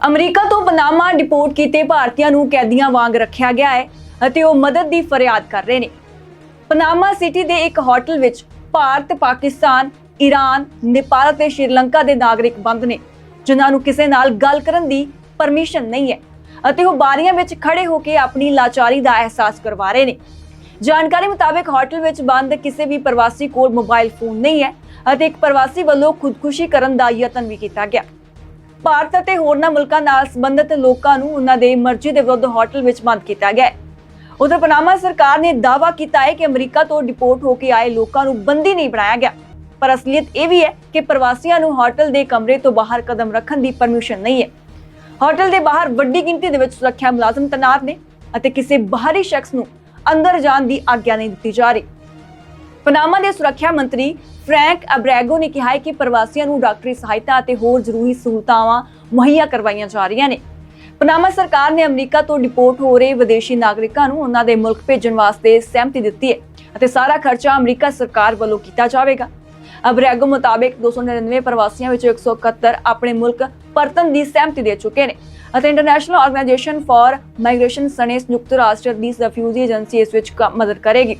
America ਤੋਂ Panama deport ਕੀਤੇ ਭਾਰਤੀਆਂ ਨੂੰ ਕੈਦੀਆਂ ਵਾਂਗ ਰੱਖਿਆ ਗਿਆ ਹੈ ਅਤੇ ਉਹ ਮਦਦ ਦੀ ਫਰਿਆਦ ਕਰ ਰਹੇ ਨੇ। ਪਨਾਮਾ ਸਿਟੀ ਦੇ ਇੱਕ ਹੋਟਲ ਵਿੱਚ ਭਾਰਤ, ਪਾਕਿਸਤਾਨ ਈਰਾਨ ਨੇਪਾਲ ਅਤੇ ਸ਼੍ਰੀਲੰਕਾ ਦੇ ਨਾਗਰਿਕ ਬੰਦ ਨੇ, ਜਿਨ੍ਹਾਂ ਨੂੰ ਕਿਸੇ ਨਾਲ ਗੱਲ ਕਰਨ ਦੀ ਪਰਮਿਸ਼ਨ ਨਹੀਂ ਹੈ ਅਤੇ ਉਹ ਬਾਰੀਆਂ ਵਿੱਚ ਖੜੇ ਹੋ ਕੇ ਆਪਣੀ ਲਾਚਾਰੀ ਦਾ ਅਹਿਸਾਸ ਕਰਵਾ ਰਹੇ ਨੇ। ਜਾਣਕਾਰੀ ਮੁਤਾਬਕ ਹੋਟਲ ਵਿੱਚ ਬੰਦ ਕਿਸੇ ਵੀ ਪ੍ਰਵਾਸੀ ਕੋਲ ਮੋਬਾਈਲ ਫੋਨ ਨਹੀਂ ਹੈ ਅਤੇ ਇੱਕ ਪ੍ਰਵਾਸੀ ਵੱਲੋਂ ਖੁਦਕੁਸ਼ੀ ਕਰਨ ਦਾ ਯਤਨ ਵੀ ਕੀਤਾ ਗਿਆ। ਭਾਰਤ ਅਤੇ ਹੋਰਨਾਂ ਮੁਲਕਾਂ ਨਾਲ ਸੰਬੰਧਿਤ ਲੋਕਾਂ ਨੂੰ ਉਹਨਾਂ ਦੇ ਮਰਜ਼ੀ ਦੇ ਵਿਰੁੱਧ ਹੋਟਲ ਵਿੱਚ ਬੰਦ ਕੀਤਾ ਗਿਆ ਹੈ। ਉਧਰ ਪਨਾਮਾ ਸਰਕਾਰ ਨੇ ਦਾਅਵਾ ਕੀਤਾ ਹੈ ਕਿ ਅਮਰੀਕਾ ਤੋਂ ਡਿਪੋਰਟ ਹੋ ਕੇ ਆਏ ਲੋਕਾਂ ਨੂੰ ਬੰਦੀ ਨਹੀਂ ਬਣਾਇਆ ਗਿਆ। ਪਰ ਅਸਲੀਅਤ ਇਹ ਵੀ ਹੈ ਕਿ ਪ੍ਰਵਾਸੀਆਂ ਨੂੰ ਹੋਟਲ ਦੇ ਕਮਰੇ ਤੋਂ ਬਾਹਰ ਕਦਮ ਰੱਖਣ ਦੀ ਪਰਮਿਸ਼ਨ ਨਹੀਂ ਹੈ। ਹੋਟਲ ਦੇ ਬਾਹਰ ਵੱਡੀ ਗਿਣਤੀ ਦੇ ਵਿੱਚ ਸੁਰੱਖਿਆ ਮੁਲਾਜ਼ਮ ਤੈਨਾਤ ਨੇ ਅਤੇ ਕਿਸੇ ਬਾਹਰੀ ਸ਼ਖਸ ਨੂੰ ਅੰਦਰ ਜਾਣ ਦੀ ਆਗਿਆ ਨਹੀਂ ਦਿੱਤੀ ਜਾ ਰਹੀ। ਪਨਾਮਾ ਦੇ ਸੁਰੱਖਿਆ ਮੰਤਰੀ ਫ੍ਰੈਂਕ ਅਬਰੈਗੋ ਨੇ ਕਿਹਾ ਹੈ ਕਿ ਪ੍ਰਵਾਸੀਆਂ ਨੂੰ ਡਾਕਟਰੀ ਸਹਾਇਤਾ ਅਤੇ ਹੋਰ ਜ਼ਰੂਰੀ ਸਹੂਲਤਾਵਾਂ ਮੁਹੱਈਆ ਕਰਵਾਈਆਂ ਜਾ ਰਹੀਆਂ ਨੇ। ਪਨਾਮਾ ਸਰਕਾਰ ਨੇ ਅਮਰੀਕਾ ਤੋਂ ਡਿਪੋਰਟ ਹੋ ਰਹੇ ਵਿਦੇਸ਼ੀ ਨਾਗਰਿਕਾਂ ਨੂੰ ਉਹਨਾਂ ਦੇ ਮੁਲਕ ਭੇਜਣ ਵਾਸਤੇ ਸਹਿਮਤੀ ਦਿੱਤੀ ਹੈ ਅਤੇ ਸਾਰਾ ਖਰਚਾ ਅਮਰੀਕਾ ਸਰਕਾਰ ਵੱਲੋਂ ਕੀਤਾ ਜਾਵੇਗਾ। ਅਬਰੈਗੋ ਮੁਤਾਬਕ 299 ਪ੍ਰਵਾਸੀਆਂ ਵਿੱਚੋਂ 171 ਆਪਣੇ ਮੁਲਕ ਪਰਤਣ ਦੀ ਸਹਿਮਤੀ ਦੇ ਚੁੱਕੇ ਨੇ ਅਤੇ ਇੰਟਰਨੈਸ਼ਨਲ ਆਰਗੇਨਾਈਜੇਸ਼ਨ ਫਾਰ ਮਾਈਗ੍ਰੇਸ਼ਨ ਸਣੇ ਸੰਯੁਕਤ ਰਾਸ਼ਟਰ ਦੀ ਰੈਫਿਊਜੀ ਏਜੰਸੀ ਇਸ ਵਿੱਚ ਕੰਮ- ਮਦਦ ਕਰੇਗੀ।